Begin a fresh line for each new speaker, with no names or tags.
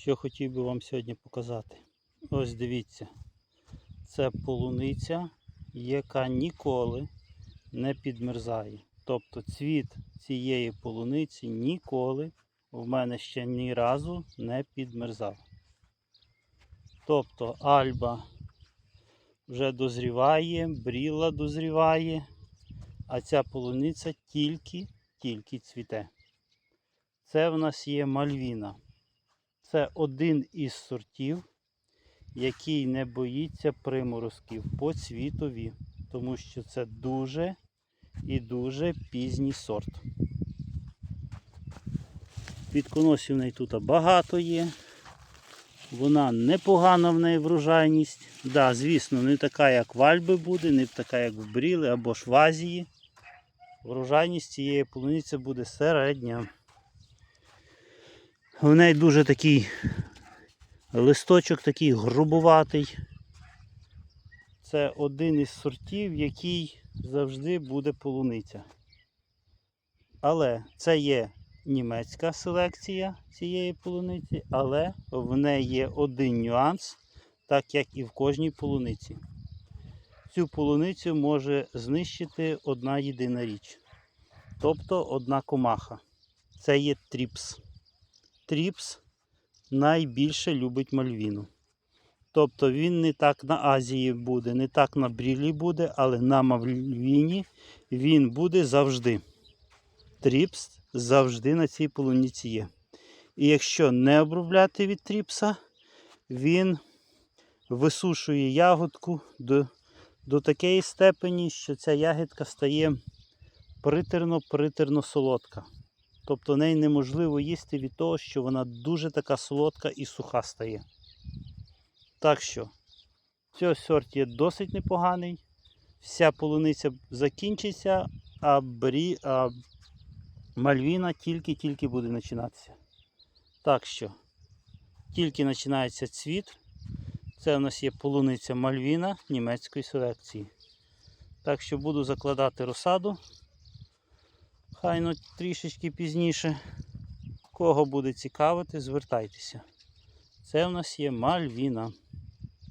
Що хотів би вам сьогодні показати. Ось дивіться. Це полуниця, яка ніколи не підмерзає. Тобто цвіт цієї полуниці ніколи в мене ще ні разу не підмерзав. Тобто альба вже дозріває, бріла дозріває, а ця полуниця тільки-тільки цвіте. Це в нас є мальвіна. Це один із сортів, який не боїться приморозків по цвітові, тому що це дуже і дуже пізній сорт. Підконосів в неї тут багато є. Вона непогана в неї врожайність. Да, звісно, не така, як в Альби буде, не така, як в Бріли або ж в Азії. Врожайність цієї полуниці буде середня. В неї дуже такий листочок такий грубуватий. Це один із сортів, який завжди буде полуниця. Але це є німецька селекція цієї полуниці, але в неї є один нюанс, так як і в кожній полуниці. Цю полуницю може знищити одна єдина річ. Тобто одна комаха. Це є тріпс. Тріпс найбільше любить мальвіну. Тобто він не так на Азії буде, не так на брілі буде, але на мальвіні він буде завжди. Тріпс завжди на цій полуниці є. І якщо не обробляти від тріпса, він висушує ягодку до, до такої степені, що ця ягідка стає притерно-притерно солодка. Тобто неї неможливо їсти від того, що вона дуже така солодка і суха стає. Так що, цей сорт є досить непоганий. Вся полуниця закінчиться, а, брі, а мальвіна тільки-тільки буде починатися. Так що, тільки починається цвіт. Це у нас є полуниця мальвіна німецької селекції. Так що буду закладати розсаду. Хайно трішечки пізніше. Кого буде цікавити, звертайтеся. Це в нас є мальвіна.